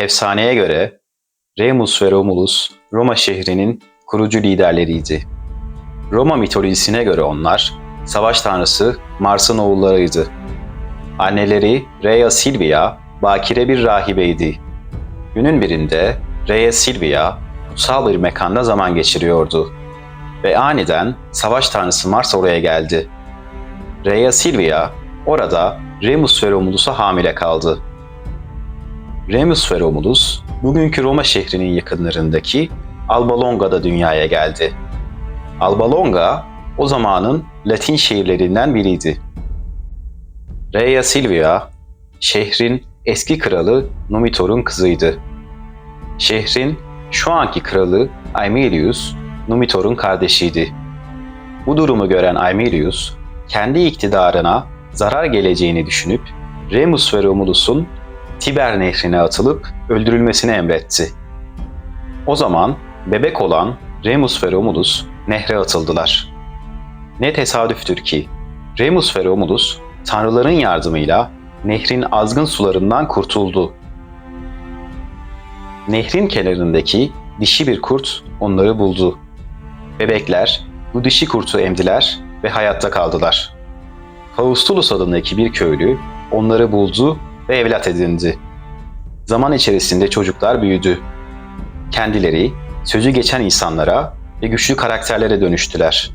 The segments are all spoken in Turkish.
Efsaneye göre Remus ve Romulus Roma şehrinin kurucu liderleriydi. Roma mitolojisine göre onlar savaş tanrısı Mars'ın oğullarıydı. Anneleri Rhea Silvia bakire bir rahibeydi. Günün birinde Rhea Silvia kutsal bir mekanda zaman geçiriyordu. Ve aniden savaş tanrısı Mars oraya geldi. Rhea Silvia orada Remus ve Romulus'a hamile kaldı. Remus ve Romulus bugünkü Roma şehrinin yakınlarındaki Alba Longa'da dünyaya geldi. Alba Longa o zamanın Latin şehirlerinden biriydi. Rhea Silvia, şehrin eski kralı Numitor'un kızıydı. Şehrin şu anki kralı Aemilius, Numitor'un kardeşiydi. Bu durumu gören Aemilius, kendi iktidarına zarar geleceğini düşünüp Remus ve Romulus'un Tiber nehrine atılıp öldürülmesini emretti. O zaman bebek olan Remus ve Romulus nehre atıldılar. Ne tesadüftür ki Remus ve Romulus tanrıların yardımıyla nehrin azgın sularından kurtuldu. Nehrin kenarındaki dişi bir kurt onları buldu. Bebekler bu dişi kurtu emdiler ve hayatta kaldılar. Faustulus adındaki bir köylü onları buldu ve evlat edindi. Zaman içerisinde çocuklar büyüdü. Kendileri sözü geçen insanlara ve güçlü karakterlere dönüştüler.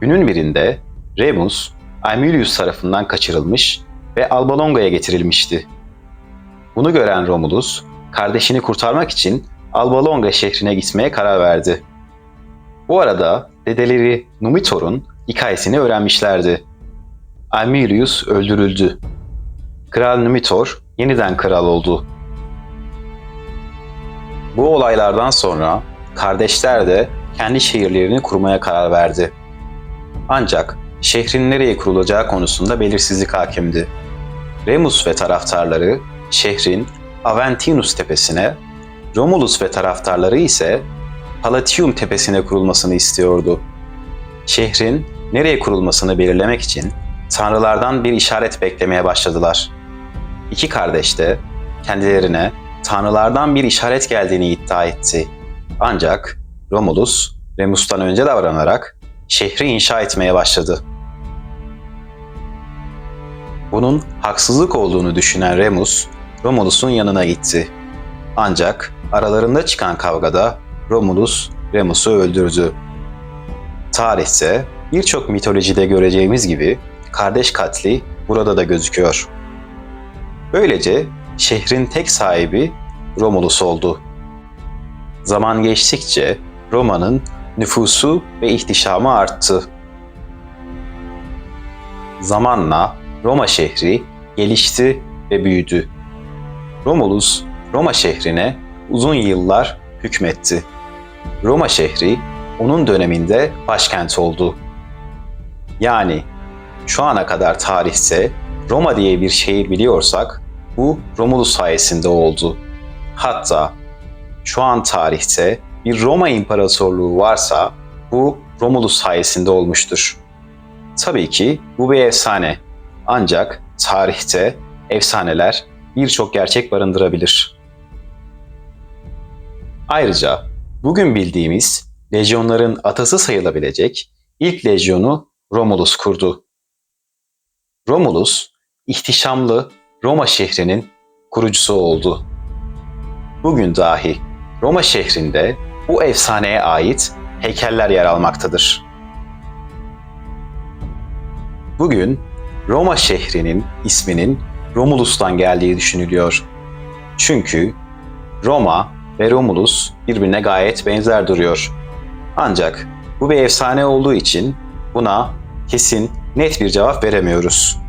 Günün birinde Remus, Aemilius tarafından kaçırılmış ve Alba Longa'ya getirilmişti. Bunu gören Romulus, kardeşini kurtarmak için Alba Longa şehrine gitmeye karar verdi. Bu arada dedeleri Numitor'un hikayesini öğrenmişlerdi. Aemilius öldürüldü. Kral Numitor yeniden kral oldu. Bu olaylardan sonra kardeşler de kendi şehirlerini kurmaya karar verdi. Ancak şehrin nereye kurulacağı konusunda belirsizlik hakimdi. Remus ve taraftarları şehrin Aventinus tepesine, Romulus ve taraftarları ise Palatium tepesine kurulmasını istiyordu. Şehrin nereye kurulmasını belirlemek için tanrılardan bir işaret beklemeye başladılar. İki kardeş de kendilerine tanrılardan bir işaret geldiğini iddia etti. Ancak Romulus, Remus'tan önce davranarak şehri inşa etmeye başladı. Bunun haksızlık olduğunu düşünen Remus, Romulus'un yanına gitti. Ancak aralarında çıkan kavgada Romulus Remus'u öldürdü. Tarihte birçok mitolojide göreceğimiz gibi kardeş katli burada da gözüküyor. Böylece şehrin tek sahibi Romulus oldu. Zaman geçtikçe Roma'nın nüfusu ve ihtişamı arttı. Zamanla Roma şehri gelişti ve büyüdü. Romulus Roma şehrine uzun yıllar hükmetti. Roma şehri onun döneminde başkent oldu. Yani şu ana kadar tarihte Roma diye bir şehir biliyorsak bu Romulus sayesinde oldu. Hatta şu an tarihte bir Roma İmparatorluğu varsa bu Romulus sayesinde olmuştur. Tabii ki bu bir efsane. Ancak tarihte efsaneler birçok gerçek barındırabilir. Ayrıca bugün bildiğimiz lejyonların atası sayılabilecek ilk lejyonu Romulus kurdu. Romulus, ihtişamlı Roma şehrinin kurucusu oldu. Bugün dahi Roma şehrinde bu efsaneye ait heykeller yer almaktadır. Bugün Roma şehrinin isminin Romulus'tan geldiği düşünülüyor. Çünkü Roma ve Romulus birbirine gayet benzer duruyor. Ancak bu bir efsane olduğu için buna kesin net bir cevap veremiyoruz.